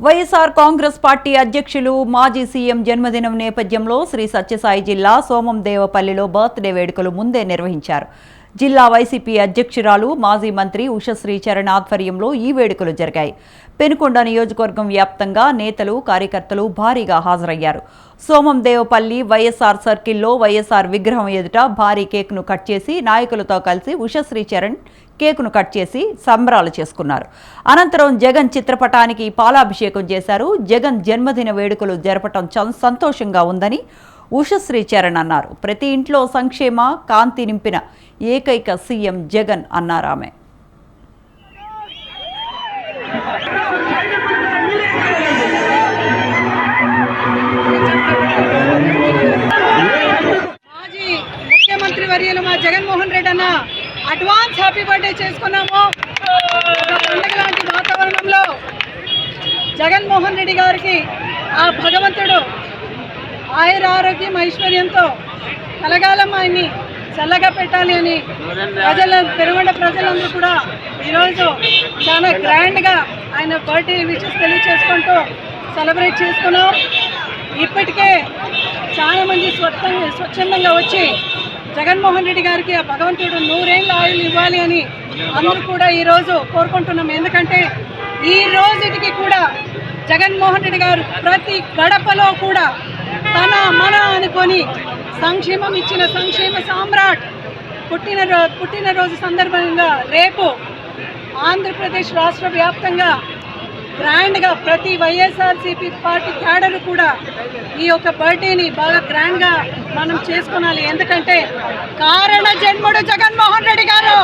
YSR Congress party అధ్యక్షులు మాజీ CM జన్మదినం నేపథ్యంలో శ్రీ సత్యసాయి జిల్లా సోమం దేవపల్లిలో బర్త్డే వేడుకలు ముందే నిర్వహించారు. జిల్లా వైసీపీ అధ్యక్షురాలు మాజీ మంత్రి ఉషశ్రీ చరణ్ ఆధ్వర్యంలో ఈ వేడుకలు జరిగాయి. పెనుకొండ నియోజకవర్గం వ్యాప్తంగా నేతలు కార్యకర్తలు భారీగా హాజరయ్యారు. సోమం దేవపల్లి వైఎస్ఆర్ సర్కిల్లో వైఎస్ఆర్ విగ్రహం ఎదుట భారీ కేక్ను కట్ చేసి నాయకులతో కలిసి ఉషశ్రీ చరణ్ కేకును కట్ చేసి సంబరాలు చేసుకున్నారు. అనంతరం జగన్ చిత్రపటానికి పాలాభిషేకం చేశారు. జగన్ జన్మదిన వేడుకలు జరపటం సంతోషంగా ఉందని ఉషశ్రీ చరణ్ అన్నారు. ప్రతి ఇంట్లో సంక్షేమ కాంతి నింపిన ఏకైక సీఎం జగన్ అన్నారు ఆమె. మాజీ ముఖ్యమంత్రి వర్యులు మా జగన్మోహన్ రెడ్డి అన్న అడ్వాన్స్ హ్యాపీ బర్త్డే చేసుకున్నాము. పండుగ లాంటి వాతావరణంలో జగన్మోహన్ రెడ్డి గారికి ఆ భగవంతుడు ఆయుర ఆరోగ్యం ఐశ్వర్యంతో కలగాలం ఆయన్ని. చల్లగా పెట్టాలి అని ప్రజల పెరుగుండ ప్రజలందరూ కూడా ఈరోజు చాలా గ్రాండ్గా ఆయన బర్త్డే విషెస్ తెలియచేసుకుంటూ సెలబ్రేట్ చేసుకున్నాం. ఇప్పటికే చాలా మంది స్వచ్ఛంగా స్వచ్ఛందంగా వచ్చి జగన్మోహన్ రెడ్డి గారికి ఆ భగవంతుడు నూరేళ్ళ ఆయులు ఇవ్వాలి అని అందరూ కూడా ఈరోజు కోరుకుంటున్నాం. ఎందుకంటే ఈ రోజుటికి కూడా జగన్మోహన్ రెడ్డి గారు ప్రతి గడపలో కూడా తన మన అనుకొని సంక్షేమం ఇచ్చిన సంక్షేమ సామ్రాట్ పుట్టినరో పుట్టినరోజు సందర్భంగా రేపు ఆంధ్రప్రదేశ్ రాష్ట్ర వ్యాప్తంగా గ్రాండ్గా ప్రతి వైఎస్ఆర్సీపీ పార్టీ క్యాడర్ కూడా ఈ యొక్క బర్త్డేని బాగా గ్రాండ్గా మనం చేసుకోనాలి. ఎందుకంటే కారణ జన్ముడు జగన్మోహన్ రెడ్డి గారు!